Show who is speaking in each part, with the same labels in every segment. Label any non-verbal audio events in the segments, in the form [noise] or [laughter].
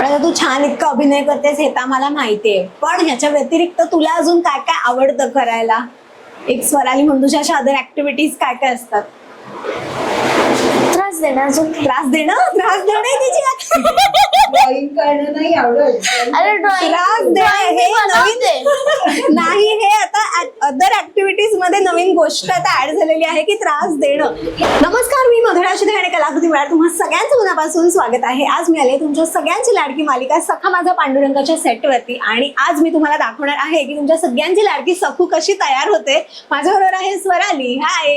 Speaker 1: पण आता तू छान इतकं अभिनय करतेस हे तर मला माहितीये. पण ह्याच्या व्यतिरिक्त तुला अजून काय काय आवडतं करायला? एक स्वराली म्हणून तुझ्या अशा अदर ऍक्टिव्हिटीज काय काय असतात?
Speaker 2: त्रास देणार अजून.
Speaker 1: त्रास देणं? त्रास देणं आहे तिची [laughs]
Speaker 3: ड्रॉइंग करणं नाही आवडत.
Speaker 2: अरे ड्रॉइंग
Speaker 1: देणं हे नवीन [laughs] नाही हे आता अदर ऍक्टिव्हिटीजमध्ये नवीन गोष्ट आता ऍड झालेली आहे की त्रास देणं. नमस्कार मी मधुरा शिदे आणि कलाकृती मेळा. तुम्हा सगळ्यांचं मनापासून स्वागत आहे. आज मी आले तुमच्या सगळ्यांची लाडकी मालिका सखा माझा पांडुरंगाच्या सेटवरती आणि आज मी तुम्हाला दाखवणार आहे की तुमच्या सगळ्यांची लाडकी सखू कशी तयार होते. माझ्याबरोबर आहे स्वराली. हाय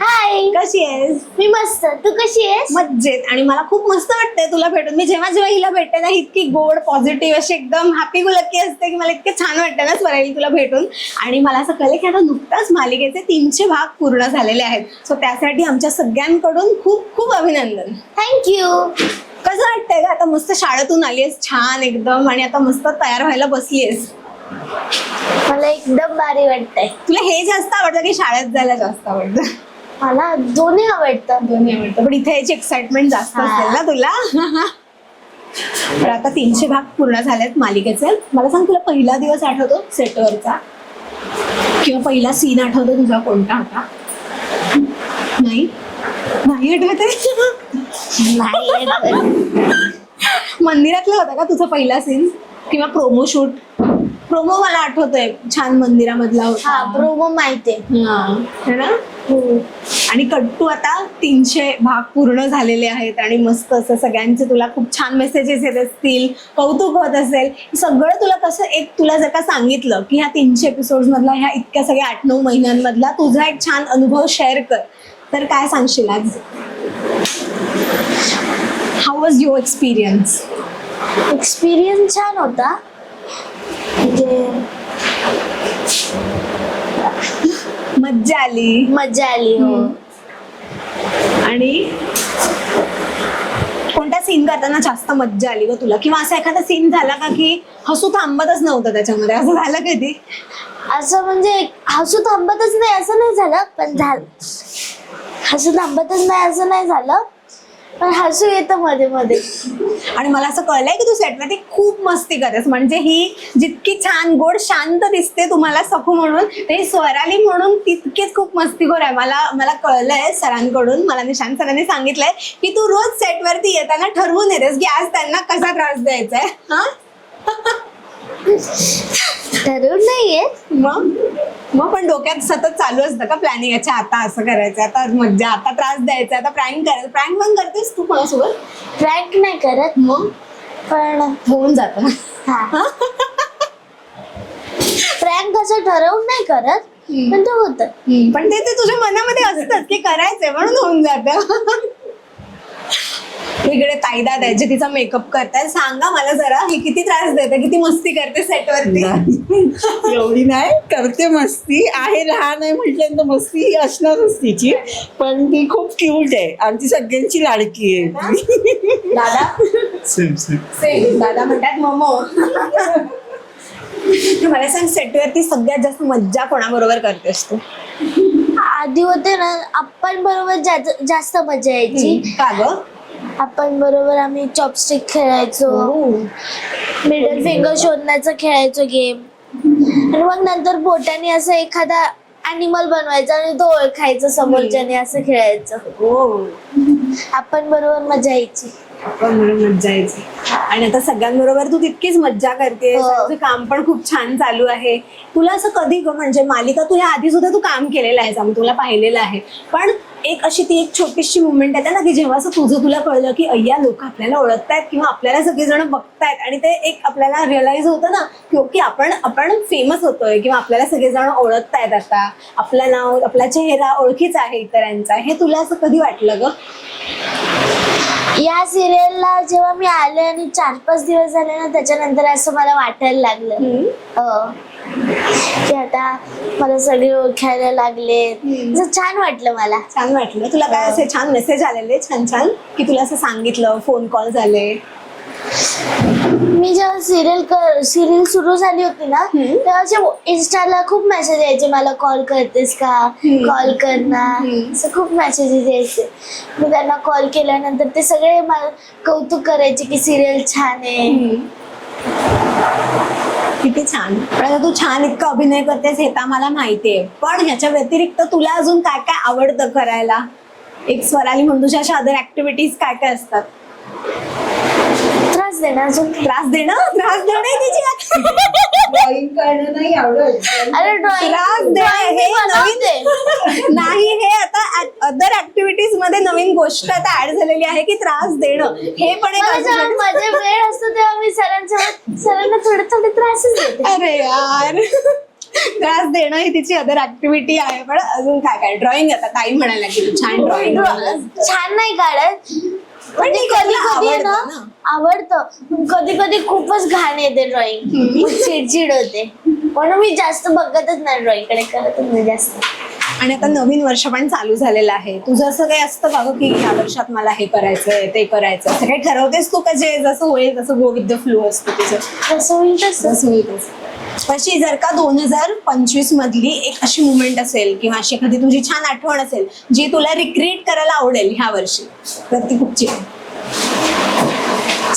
Speaker 2: हाय
Speaker 1: कशी आहेस?
Speaker 2: मी मस्त. तू कशी आहेस?
Speaker 1: मज्जेत आणि मला खूप मस्त वाटतंय तुला भेटून. मी जेव्हा जेव्हा हिला भेटते ना इतकी गोड पॉझिटिव्ह अशी एकदम हॅपी गुलक्की असते की मला इतके छान वाटतं ना स्वराली तुला भेटून. आणि मला असं कळलं की आता नुकताच मालिकेचे तीनशे भाग पूर्ण झालेले आहेत. सो त्यासाठी आमच्या सगळ्यांकडून खूप खूप अभिनंदन.
Speaker 2: थँक्यू
Speaker 1: कसं वाटतंय का आता मस्त शाळेतून आलीयस छान एकदम आणि आता मस्त तयार व्हायला बसलीयस.
Speaker 2: मला एकदम भारी वाटतंय.
Speaker 1: तुला हे जास्त आवडतं की शाळेत जायला जास्त आवडतं?
Speaker 2: मला दोन्ही आवडतं.
Speaker 1: दोन्ही आवडतं. पण इथे याची एक्साइटमेंट जास्त. असेल ना तुला? पण आता तीनशे भाग पूर्ण झालेत मालिकेचे. मला सांग तुला पहिला दिवस आठवतो सेटवरचा? किंवा पहिला सीन आठवतो तुझा कोणता होता? नाही? नाही आठवत. मंदिरातला होता का तुझा पहिला सीन किंवा प्रोमो शूट प्रोमो मला आठवतोय. छान मंदिरामधला
Speaker 2: हा
Speaker 1: होता
Speaker 2: प्रोमो माहितीये
Speaker 1: ना.
Speaker 2: हो.
Speaker 1: आणि कट्टू आता तीनशे भाग पूर्ण झालेले आहेत आणि मस्त असं सगळ्यांचे तुला खूप छान मेसेजेस येत असतील कौतुक होत असेल. सगळं तुला कसं एक तुला जर का सांगितलं की ह्या तीनशे एपिसोड मधला ह्या इतक्या सगळ्या आठ नऊ महिन्यांमधला तुझा एक छान अनुभव शेअर कर. तर काय सांगशील आज? How was your experience
Speaker 2: experience छान होता. म्हणजे
Speaker 1: मज्जा आली.
Speaker 2: मजा आली हो.
Speaker 1: आणि कोणता सीन करताना जास्त मज्जा आली ग तुला? किंवा असा एखादा सीन झाला का की हसू थांबतच नव्हतं त्याच्यामध्ये? असं झालं कधी?
Speaker 2: असं म्हणजे हसू थांबतच नाही असं नाही झालं पण झालं हसू थांबतच नाही असं नाही झालं. पण हसू येतं मध्ये मध्ये.
Speaker 1: आणि मला असं कळलंय की तू सेटवरती खूप मस्ती करतेस. म्हणजे ही जितकी छान गोड शांत दिसते तुम्हाला सखू म्हणून ते स्वराली म्हणून तितकीच खूप मस्तीखोर आहे. मला मला कळलंय सरांकडून मला निशांत सरांनी सांगितलंय की तू रोज सेटवरती येताना ठरवून येतेस की आज त्यांना कसा त्रास द्यायचा आहे हा? [laughs]
Speaker 2: ठरवून नाहीये
Speaker 1: मग? मग पण डोक्यात सतत चालू असतं का प्लॅनिंग अच्छा आता असं करायचं आता मज्जा आता त्रास द्यायचा आता प्रँक करायचं. प्रँक पण करतेस तू कोणासोबत?
Speaker 2: फ्रँक नाही करत.
Speaker 1: मग?
Speaker 2: पण
Speaker 1: होऊन जातं.
Speaker 2: हा. फ्रँक असं ठरवून नाही करत पण ते होत.
Speaker 1: पण ते ते तुझ्या मनामध्ये असतंच की करायचंय म्हणून होऊन जातं. इकडे ताईदा द्यायचे तिचा मेकअप करताय सांगा मला जरा ही किती त्रास देते किती मस्ती करते सेटवरती
Speaker 3: नाही. एवढी नाही करते मस्ती. आहे लहान आहे म्हटल्यानंतर मस्ती असणारच तिची पण ती खूप क्यूट आहे. आमची सगळ्यांची लाडकी आहे ती.
Speaker 1: दादा?
Speaker 4: सेम सेम
Speaker 1: सेम दादा म्हणतात मोमो. मला सांग सेटवरती सगळ्यात जास्त मज्जा कोणाबरोबर करतेस तू?
Speaker 2: आधी होते ना आपण बरोबर जास्त मजा यायची.
Speaker 1: का ग?
Speaker 2: आपण बरोबर आम्ही चॉपस्टिक खेळायचो. मिडल फिंगर शोधण्याचं खेळायचो गेम आणि मग नंतर बोटाने असं एखादा अॅनिमल बनवायचा आणि तो ओळखायचं समोरच्याने असं खेळायचं.
Speaker 1: हो.
Speaker 2: आपण बरोबर मजा यायची.
Speaker 1: आपण म्हणून मज्जा यायची. आणि आता सगळ्यांबरोबर तू तितकीच मज्जा करते
Speaker 2: हो.
Speaker 1: तुझं काम पण खूप छान चालू आहे. तुला असं कधी ग म्हणजे मालिका तू ह्या आधी सुद्धा तू काम केलेलं आम्ही तुला पाहिलेलं आहे. पण एक अशी ती एक छोटीशी मुवमेंट येते ना की जेव्हा असं तुझं तुला कळलं की अय्या लोक आपल्याला ओळखतायत किंवा आपल्याला सगळेजण बघतायत आणि ते एक आपल्याला रिअलाइज होतं ना की ओके आपण आपण फेमस होतोय किंवा आपल्याला सगळेजण ओळखतायत आता. आपलं नाव आपला चेहरा ओळखीचा आहे इतरांचा. हे तुला असं कधी वाटलं ग?
Speaker 2: या सिरियलला जेव्हा मी आले आणि चार पाच दिवस झाले ना त्याच्यानंतर असं मला वाटायला लागलं. की आता मला सगळे ओळखायला लागले. असं छान वाटलं मला.
Speaker 1: छान वाटलं. तुला काय असे छान मेसेज आलेले? छान छान? की तुला असं सांगितलं फोन कॉल झाले?
Speaker 2: मी जेव्हा सिरियल कर सिरियल सुरू झाली होती ना. तेव्हा असे इंस्टाला खूप मेसेज यायचे मला कॉल करतेस का. कॉल कर ना. असं खूप मेसेजेस यायचे. मी त्यांना कॉल केल्यानंतर ते सगळे मला कौतुक करायचे की सिरियल छान आहे.
Speaker 1: किती छान. तू छान इतकं अभिनय करतेस हे तर मला माहितीये. पण ह्याच्या व्यतिरिक्त तुला अजून काय काय आवडतं करायला? एक स्वराली म्हणून तुझ्या अशा अदर ऍक्टिव्हिटीज काय काय असतात?
Speaker 2: त्रास देणार अजून?
Speaker 1: त्रास देणं? त्रास देणं आहे तिची आता.
Speaker 3: ड्रॉइंग करणं नाही आवडत.
Speaker 2: अरे
Speaker 1: त्रास हे नवीन [laughs] नाही हे आता अदर ऍक्टिव्हिटीजमध्ये नवीन गोष्ट आता ऍड झालेली आहे की त्रास देणं. हे पण एक
Speaker 2: माझे वेळ असतो तेव्हा मी सरांसोबत सरांना थोडे थोडे त्रासच देते.
Speaker 1: अरे यार. त्रास देणं ही तिची अदर ऍक्टिव्हिटी आहे पण अजून काय काय? ड्रॉइंग आता ताई म्हणायला की छान ड्रॉइंग
Speaker 2: छान नाही काढत.
Speaker 1: पण
Speaker 2: म्हणजे कधी कधी ना. आवडतं. कधी कधी खूपच घाण येते ड्रॉइंग चिडचिड होते. म्हणून मी जास्त बघतच नाही ड्रॉइंगकडे करतच नाही जास्त.
Speaker 1: आणि आता नवीन वर्ष पण चालू झालेलं आहे. तुझं असं काही असतं का की या वर्षात मला हे करायचंय ते करायचं असं काही ठरवतेस तू का जे जसं होईल तसं गो विथ द फ्लो असतो तुझं?
Speaker 2: तसं होईल तसं.
Speaker 1: होईल अशी जर का दोन हजार पंचवीस मधली एक अशी मुवमेंट असेल किंवा अशी एखादी तुझी छान आठवण असेल जी तुला रिक्रिएट करायला आवडेल ह्या वर्षी तर ती कुठची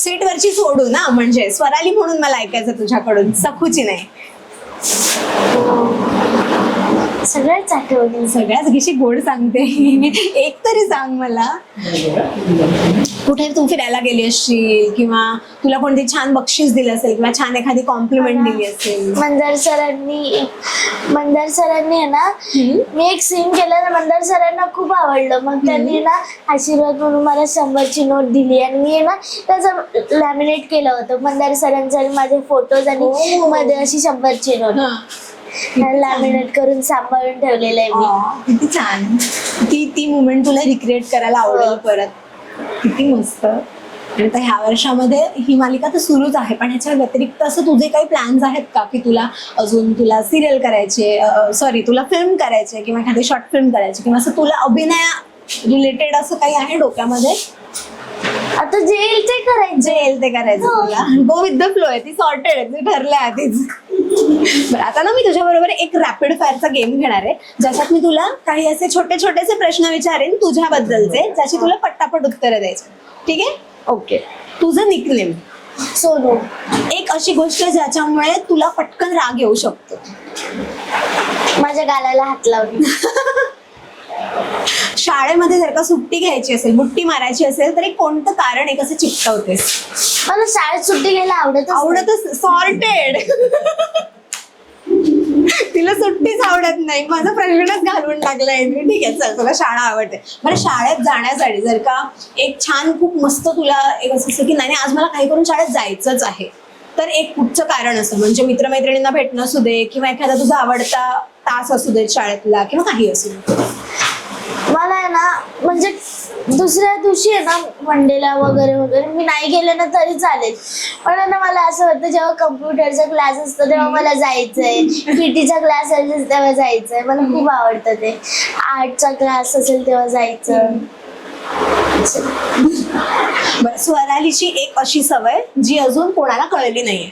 Speaker 1: सीट वरची सोडू ना म्हणजे स्वराली म्हणून मला ऐकायचं तुझ्याकडून सखूची नाही.
Speaker 2: सगळ्याच आठवणी.
Speaker 1: सगळ्याच घिशी गोड सांगते. एक तरी सांग मला. कुठे तू फिरायला गेली असशील किंवा तुला कोणती छान बक्षीस दिलं असेल किंवा छान एखादी कॉम्प्लिमेंट दिली असेल?
Speaker 2: मंदार सरांनी मंदार सरांनी आहे ना. मी एक सीन केलं ना मंदार सरांना खूप आवडलं. मग त्यांनी ना आशीर्वाद म्हणून मला शंभरची नोट दिली आणि मी ना त्याचं लॅमिनेट केलं होतं. मंदार सरांचे माझे फोटोज आणि
Speaker 1: ओ.
Speaker 2: मध्ये अशी शंभरची नोट
Speaker 1: हा.
Speaker 2: लॅमिनेट करून सांभाळून ठेवलेलं आहे मी.
Speaker 1: आ, किती छान. ती ती मुमेंट तुला रिक्रिएट करायला आवडेल
Speaker 2: हो.
Speaker 1: परत. किती मस्त. आणि आता ह्या वर्षामध्ये ही मालिका तर सुरूच आहे पण ह्याच्या व्यतिरिक्त असं तुझे काही प्लॅन्स आहेत का? की तुला अजून तुला सिरियल करायचे सॉरी तुला फिल्म करायचे किंवा एखादी शॉर्ट फिल्म करायची किंवा असं तुला अभिनय रिलेटेड असं काही आहे डोक्यामध्ये?
Speaker 2: आता जे येईल ते करायचं.
Speaker 1: जे येईल ते करायचं
Speaker 2: हो.
Speaker 1: तुला. गो विथ द फ्लो आहे ती सॉर्टेड आहे ती ठरलंय आधीच. बरं आता ना मी तुझ्या बरोबर एक रॅपिड फायरचा गेम घेणार आहे. ज्याच्यात मी तुला काही असे छोटे छोटेसे प्रश्न विचारेन तुझ्याबद्दलचे ज्याची तुला पट्टापट उत्तरं द्यायची. ठीक आहे? ओके तुझं निकनेम
Speaker 2: सोनू.
Speaker 1: एक अशी गोष्ट ज्याच्यामुळे तुला पटकन राग येऊ शकतो.
Speaker 2: माझ्या गालाला हात लावली. [laughs]
Speaker 1: शाळेमध्ये जर का सुट्टी घ्यायची असेल बुट्टी मारायची असेल तर एक कोणतं कारण एक असं चिकटवतेस?
Speaker 2: मला शाळेत सुट्टी घ्यायला आवडत
Speaker 1: आवडतच सॉर्टेड तिला सुट्टीच आवडत नाही. माझा प्रश्नच घालून टाकलाय. ठीक आहे चल तुला शाळा आवडते. बरं शाळेत जाण्यासाठी जर का एक छान खूप मस्त तुला एक असं असं की नाही नाही, आज मला काही करून शाळेत जायचंच आहे. तर एक कुठचं कारण असं म्हणजे मित्रमैत्रिणींना भेटणं असू दे किंवा एखादा तुझा आवडता तास असू दे शाळेतला किंवा काही असू दे.
Speaker 2: मला आहे ना म्हणजे दुसऱ्या दिवशी आहे ना मंडेला वगैरे वगैरे मी नाही गेले ना तरी चालेल. पण ना मला असं वाटतं जेव्हा कम्प्युटरचा क्लास असतो तेव्हा मला जायचंय. पीटीचा क्लास असेल तेव्हा जायचंय. मला खूप आवडतं ते. आर्टचा क्लास असेल तेव्हा जायचं.
Speaker 1: बरं स्वरालीची एक अशी सवय जी अजून कोणाला कळली नाहीये.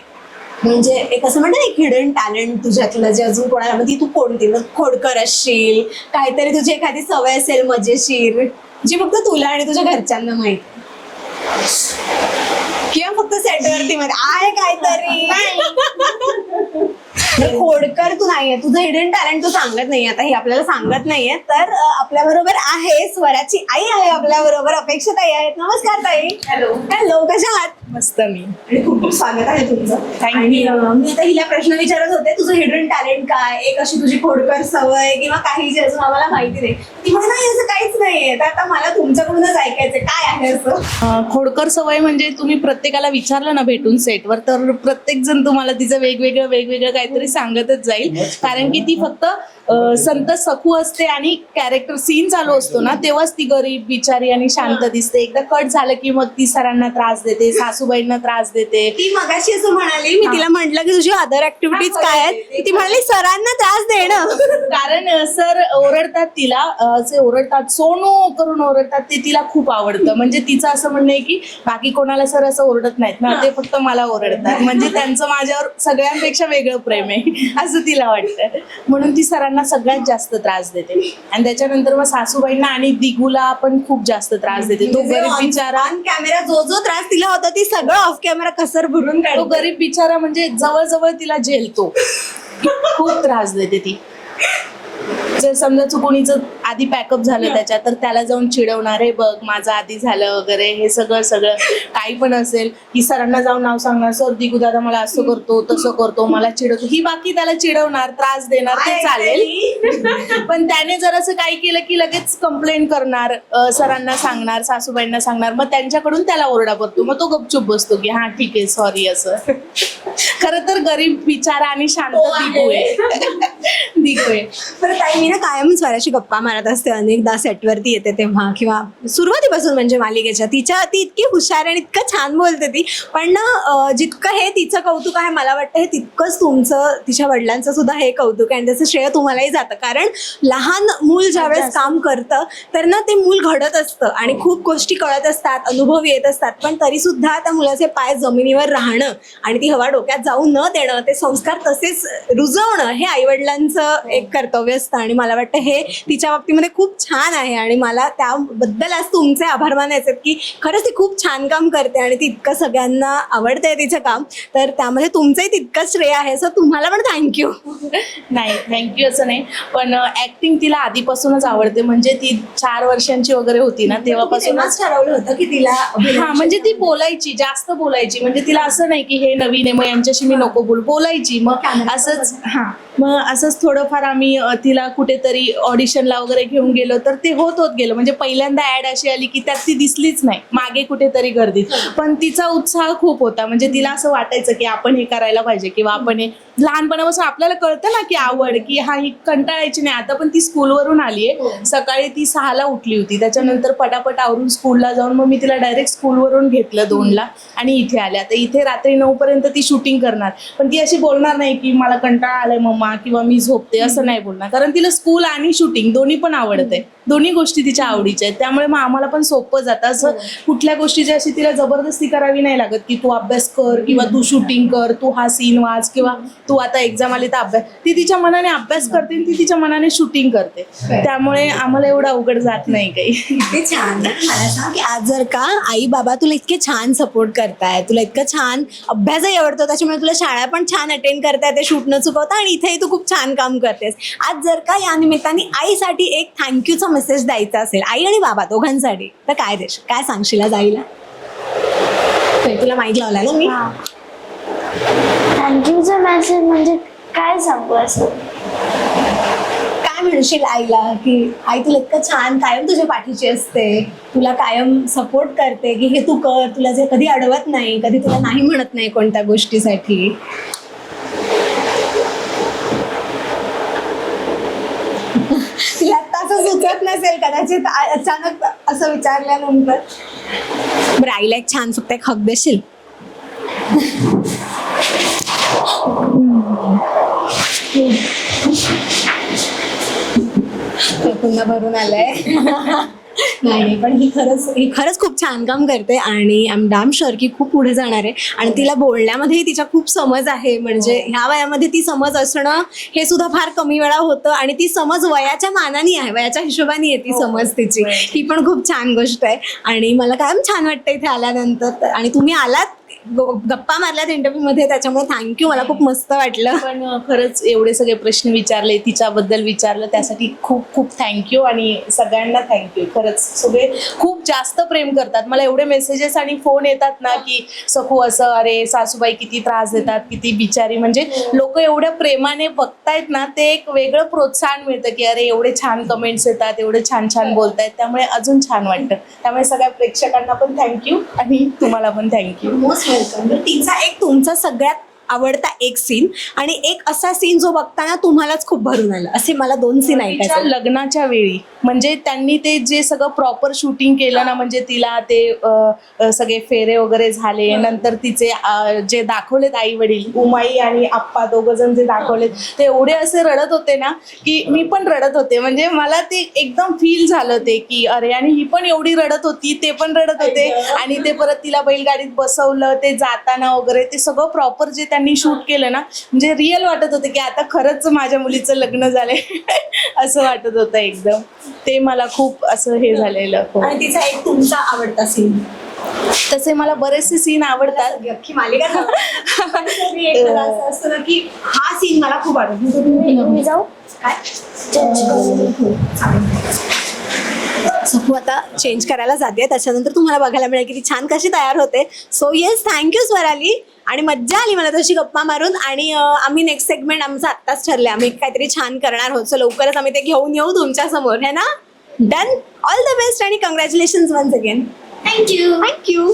Speaker 1: म्हणजे एक असं म्हणतं एक हिडन टॅलेंट तुझ्यातलं जे अजून कोणाला म्हणजे ती कोणती? मग खोडकर असशील काहीतरी तुझी एखादी सवय असेल मजेशीर जी फक्त तुला आणि तुझ्या घरच्यांना माहिती. किंवा फक्त सेटवरती मध्ये आहे काहीतरी. खोडकर तू नाहीये. तुझं हिडन टॅलेंट तू सांगत नाही आता हे आपल्याला सांगत नाहीये तर आपल्या बरोबर आहे स्वराची आई आहे आपल्या बरोबर अपेक्षा ताई आहेत. नमस्कार ताई. हॅलो हॅलो कशा आहात?
Speaker 3: मस्त मी.
Speaker 1: आणि खूप खूप स्वागत आहे तुमचं. आणि अं, मी आता हिला प्रश्न विचारत होते तुझं हिडन टॅलेंट काय? एक अशी तुझी खोडकर सवय किंवा काही जे अजून आम्हाला माहिती नाही? ती म्हणा नाही असं काहीच नाहीये. तर आता मला तुमच्याकडूनच ऐकायचं काय आहे असं?
Speaker 4: अं, खोडकर सवय म्हणजे तुम्ही प्रत्येकाला विचारलं ना भेटून सेटवर तर प्रत्येक जण तुम्हाला तिचं वेगवेगळं वेगवेगळं काहीतरी सांगतच जाईल. कारण की ती फक्त संत सखू असते आणि कॅरेक्टर सीन चालू असतो ना तेव्हाच ती गरीब बिचारी आणि शांत दिसते. एकदा कट झालं की मग ती सरांना त्रास देते [laughs] सासूबाईंना त्रास देते.
Speaker 1: ती मगाशी असं म्हणाली मी तिला म्हंटल की तुझी अदर ऍक्टिव्हिटीज काय आहेत? ती म्हणाली सरांना त्रास देणं. [laughs]
Speaker 4: कारण सर ओरडतात तिला अं, जे ओरडतात सोनू करून ओरडतात ते तिला खूप आवडतं. म्हणजे तिचं असं म्हणणं आहे की बाकी कोणाला सर असं ओरडत नाहीत ना ते फक्त मला ओरडतात. म्हणजे त्यांचं माझ्यावर सगळ्यांपेक्षा वेगळं प्रेम आहे असं तिला वाटतं. म्हणून ती सरांना सगळ्यात जास्त त्रास देते. आणि त्याच्यानंतर मग सासूबाईंना आणि दिगूला पण खूप जास्त त्रास देते. तो गरीब बिचारा
Speaker 1: कॅमेरा जो जो त्रास दिला होता ती सगळं ऑफ कॅमेरा कसर भरून
Speaker 4: तो गरीब बिचारा म्हणजे जवळजवळ तिला झेलतो. खूप त्रास देते ती. जर समजा चुकोणीच आधी पॅकअप झालं त्याच्यात तर त्याला जाऊन चिडवणार आहे बघ माझं आधी झालं वगैरे हे सगळं सगळं काही पण असेल की सरांना जाऊन नाव सांगणार सर दिगू दादा मला असं करतो तसं करतो मला चिडवतो ही बाकी त्याला चिडवणार त्रास देणार ते चालेल. पण त्याने जर असं काही केलं की लगेच कंप्लेंट करणार सरांना सांगणार सासूबाईंना सांगणार मग त्यांच्याकडून त्याला ओरडा पडतो मग तो गपचूप बसतो की हा ठीक आहे सॉरी असं. खरं तर गरीब बिचारा आणि शांत. दिगू आहे. दिगू आहे
Speaker 1: तर ताई मी ना कायम स्वराशी गप्पा मारत असते. अनेकदा सेटवरती येते तेव्हा किंवा सुरुवातीपासून म्हणजे मालिकेच्या तिच्या ती इतकी हुशार आणि इतकं छान बोलते ती. पण ना अं, जितकं हे तिचं कौतुक आहे मला वाटतं हे तितकंच तुमचं तिच्या वडिलांचं सुद्धा हे कौतुक आहे आणि त्याचं श्रेय तुम्हालाही जातं. कारण लहान मूल ज्यावेळेस काम करतं तर ना ते मूल घडत असतं आणि खूप गोष्टी कळत असतात अनुभव येत असतात. पण तरी सुद्धा त्या मुलाचे पाय जमिनीवर राहणं आणि ती हवा डोक्यात जाऊ न देणं ते संस्कार तसेच रुजवणं हे आईवडिलांचं एक कर्तव्य असतं आणि मला वाटतं हे तिच्या बाबतीमध्ये खूप छान आहे आणि मला त्याबद्दल आज तुमचे आभार मानायचे आहेत की खरंच ती खूप छान काम करते आणि ती इतकं सगळ्यांना आवडतंय तिचं काम. तर त्यामध्ये तुमचंही तितकंच श्रेय आहे सो तुम्हाला पण थँक्यू
Speaker 4: नाही थँक्यू असं नाही. पण ऍक्टिंग तिला आधीपासूनच आवडते. म्हणजे ती चार वर्षांची वगैरे होती ना तेव्हापासूनच.
Speaker 1: ठरवलं होतं की तिला
Speaker 4: हा म्हणजे ती बोलायची जास्त बोलायची. म्हणजे तिला असं नाही की हे नवीन आहे मग यांच्याशी मी नको बोल. बोलायची मग असंच हा मग असंच थोडंफार आम्ही तिला कुठेतरी ऑडिशनला वगैरे घेऊन गेलो तर ते होत होत गेलं. म्हणजे पहिल्यांदा ऍड अशी आली की त्यात ती दिसलीच नाही. मागे कुठेतरी गर्दीत. पण तिचा उत्साह खूप होता. म्हणजे तिला असं वाटायचं की आपण हे करायला पाहिजे किंवा आपण हे लहानपणापासून आपल्याला कळतं ना की आवड की हा ही कंटाळायची नाही. आता पण ती स्कूलवरून आली आहे सकाळी ती सहाला उठली होती. त्याच्यानंतर पटापट आवरून स्कूलला जाऊन मग मी तिला डायरेक्ट स्कूलवरून घेतलं दोनला आणि इथे आल्या तर इथे रात्री नऊ पर्यंत ती शूटिंग करणार. पण ती अशी बोलणार नाही की मला कंटाळा आलाय मम्मा किंवा मी झोपते असं नाही बोलणार. कारण तिला स्कूल आणि शूटिंग दोन्ही पण आवडते दोन्ही गोष्टी तिच्या आवडीच्या आहेत. त्यामुळे मग आम्हाला पण सोपं जातं. असं कुठल्या गोष्टीची अशी तिला जबरदस्ती करावी नाही लागत की तू अभ्यास कर किंवा तू शूटिंग कर तू हा सीन वाच किंवा तू आता एक्झाम आली तर अभ्यास ती तिच्या मनाने अभ्यास करते आणि ती तिच्या मनाने शूटिंग करते. त्यामुळे आम्हाला एवढं अवघड जात नाही काही.
Speaker 1: ते छान. मला सांग की आज जर का आई बाबा तुला इतके छान सपोर्ट करताय तुला इतकं छान अभ्यासही आवडतो त्याच्यामुळे तुला शाळा पण छान अटेंड करता येते शूट न चुकवता आणि इथेही तू खूप छान काम करतेस. आज जर का या निमित्ताने आईसाठी एक थँक्यूचा मेसेज द्यायचा असेल आई आणि बाबा दोघांसाठी तर काय देश काय सांगशील आज आईला? तुला माहीत लावला ना मी?
Speaker 2: थँक्यूचा मेसेज म्हणजे काय सांगू असं?
Speaker 1: काय म्हणशील आईला की आई तुला इतकं छान कायम तुझ्या पाठीची असते. तुला कायम सपोर्ट करते की हे तू कर. तुला जे कधी अडवत नाही कधी तुला नाही म्हणत नाही कोणत्या गोष्टीसाठी. तिला आता असं सुचत नसेल कदाचित अचानक असं विचारल्यानंतर. बरं आईला एक छान फक्त एक हक देशील? पुन्हा भरून आलंय. नाही पण ही खरंच ही खरंच खूप छान काम करते आणि आय एम डाम शुअर की खूप पुढे जाणार आहे. आणि तिला बोलण्यामध्येही तिच्या खूप समज आहे. म्हणजे ह्या वयामध्ये ती समज असणं हे सुद्धा फार कमी वेळा होतं आणि ती समज वयाच्या मानाने आहे. वयाच्या हिशोबाने आहे ती समज तिची. ही पण खूप छान गोष्ट आहे. आणि मला कायम छान वाटतं इथे आल्यानंतर. तर- आणि तुम्ही आलात गप्पा मारल्यात इंटरव्ह्यू मध्ये त्याच्यामुळे थँक्यू मला खूप मस्त वाटलं.
Speaker 4: पण खरंच एवढे सगळे प्रश्न विचारले तिच्याबद्दल विचारलं त्यासाठी खूप खूप थँक्यू आणि सगळ्यांना थँक्यू खरंच सगळे खूप जास्त प्रेम करतात. मला एवढे मेसेजेस आणि फोन येतात ना की सखू असं अरे सासूबाई किती त्रास देतात किती बिचारी. म्हणजे लोक एवढ्या प्रेमाने बघतायत ना ते एक वेगळं प्रोत्साहन मिळतं की अरे एवढे छान कमेंट्स येतात एवढे छान छान बोलतायत. त्यामुळे अजून छान वाटतं. त्यामुळे सगळ्या प्रेक्षकांना पण थँक्यू आणि तुम्हाला पण थँक्यू
Speaker 1: वेलकम तिचा एक तुमचा सगळ्यात आवडता एक सीन आणि एक असा सीन जो बघताना तुम्हालाच खूप भरून आला. असे मला दोन सीन ऐकायचे
Speaker 4: लग्नाच्या वेळी. म्हणजे त्यांनी ते जे सगळं प्रॉपर शूटिंग केलं ना म्हणजे तिला ते सगळे फेरे वगैरे झाले. नंतर तिचे जे दाखवलेत आई वडील उमाई आणि आप्पा दोघ जण जे दाखवलेत ते एवढे असे रडत होते ना की मी पण रडत होते. म्हणजे मला ते एकदम फील झालं ते की अरे आणि ही पण एवढी रडत होती ते पण रडत होते. आणि ते परत तिला बैलगाडीत बसवलं ते जाताना वगैरे ते सगळं प्रॉपर जे त्यांनी शूट केलं ना म्हणजे रिअल वाटत होतं की आता खरंच माझ्या मुलीचं लग्न झालंय. [laughs] असं वाटत होतं एकदम. ते मला खूप असं हे झालेलं हो.
Speaker 1: आणि तिचा एक तुमचा आवडता सीन
Speaker 4: तसे मला बरेचसे सीन आवडतात.
Speaker 1: अख्खी मालिका असं असतं ना की हा सीन मला खूप आवडतो.
Speaker 2: मी जाऊ?
Speaker 1: काय?
Speaker 2: करू
Speaker 1: सो तू आता चेंज करायला जाते. त्याच्यानंतर तुम्हाला बघायला मिळेल की ती छान कशी तयार होते. So yes thank you Swarali. आणि मज्जा आली मला तशी गप्पा मारून. आणि आम्ही नेक्स्ट सेगमेंट आमचं आत्ताच ठरले आम्ही काहीतरी छान करणार आहोत. सो लवकरच आम्ही ते घेऊन येऊ तुमच्यासमोर. है ना? डन ऑल द बेस्ट आणि congratulation once again
Speaker 2: thank you
Speaker 1: thank you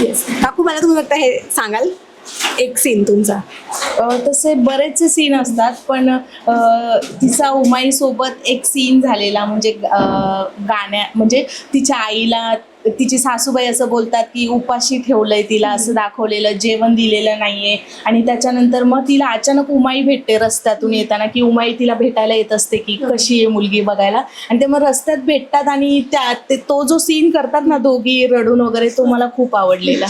Speaker 1: yes काकू मला तुम्ही फक्त हे सांगाल. एक सीन तुमचा.
Speaker 4: तसे बरेचसे सीन असतात पण अ, तिचा उमाई सोबत एक सीन झालेला म्हणजे अ, गाण्या म्हणजे तिच्या आईला तिची सासूबाई असं बोलतात की उपाशी ठेवलंय तिला असं दाखवलेलं जेवण दिलेलं नाहीये. आणि त्याच्यानंतर मग तिला अचानक उमाई भेटते रस्त्यातून येताना की उमाई तिला भेटायला येत असते की कशी आहे मुलगी बघायला. आणि ते मग रस्त्यात भेटतात आणि त्या ते तो जो सीन करतात ना दोघी रडून वगैरे तो मला खूप आवडलेला.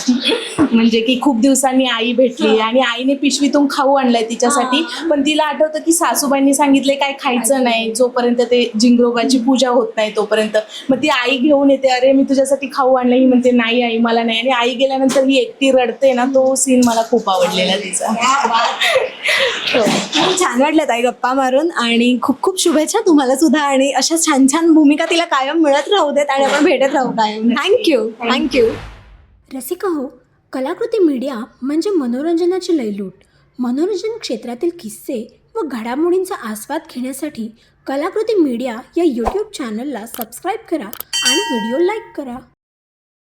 Speaker 4: म्हणजे की खूप दिवसांनी आई भेटली आणि आईने पिशवीतून खाऊ आणलाय तिच्यासाठी. पण तिला आठवतं की सासूबाईंनी सांगितले काय खायचं नाही जोपर्यंत ते जिंगरोबाची पूजा होत नाही तोपर्यंत. मग ती आई घेऊन येते अरे मी तुझ्यासाठी खाऊ आणलं ही म्हणते नाही आई मला नाही. आणि आई गेल्यानंतर ही एकटी रडते ना तो सीन मला खूप आवडलेला तिचा.
Speaker 1: खूप छान वाटलं ताई गप्पा मारून आणि खूप खूप शुभेच्छा तुम्हाला सुद्धा आणि अशा छान छान भूमिका तिला कायम मिळत राहू देत आणि आपण भेटत राहू कायम. थँक्यू थँक्यू
Speaker 5: रसिका हो कलाकृती मीडिया म्हणजे मनोरंजनाची लयलूट. मनोरंजन क्षेत्रातील किस्से व घडामोडींचा आस्वाद घेण्यासाठी कलाकृती मीडिया या यूट्यूब चॅनलला सबस्क्राईब करा आणि व्हिडिओ लाईक करा.